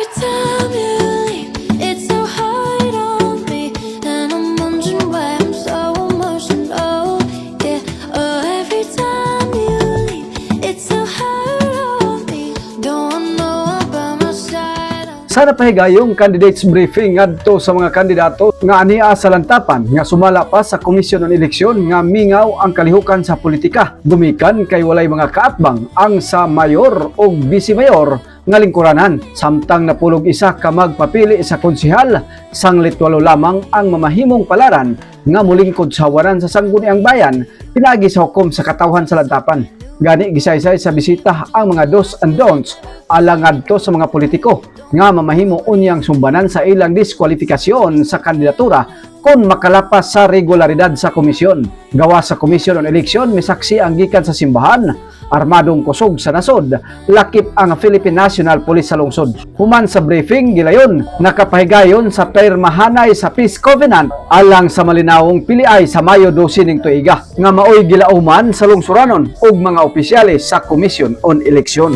Every time side. Sana pahigayong candidates briefing ngadto sa mga kandidato nga ania sa lantapan nga sumala pa sa komisyon ng eleksyon nga mingaw ang kalihukan sa politika. Gumikan kay walay mga kaatbang ang sa mayor o vice mayor nga lingkuranan samtang napulog isa ka magpapili sa konsehal sanglit walo lamang ang mamahimong palaran nga mulingkod sa waran sa sangguniang bayan pinagi sa hukom sa katawhan sa lantapan. Gani gisaysay sa bisita ang mga dos and don'ts alang adto sa mga politiko nga mamahimo unyang sumbanan sa ilang diskwalifikasyon sa kandidatura kung makalapas sa regularidad sa komisyon. Gawa sa komisyon on eleksyon misaksi ang gikan sa simbahan armadong kusog sa nasod, lakip ang Philippine National Police sa lungsod. Human sa briefing, gilayon, nakapahigayon sa permahanay sa Peace Covenant alang sa malinawong piliay sa Mayo 12 ning tuiga, nga maoy gilauman sa lungsuranon ug mga opisyalis sa Commission on Election.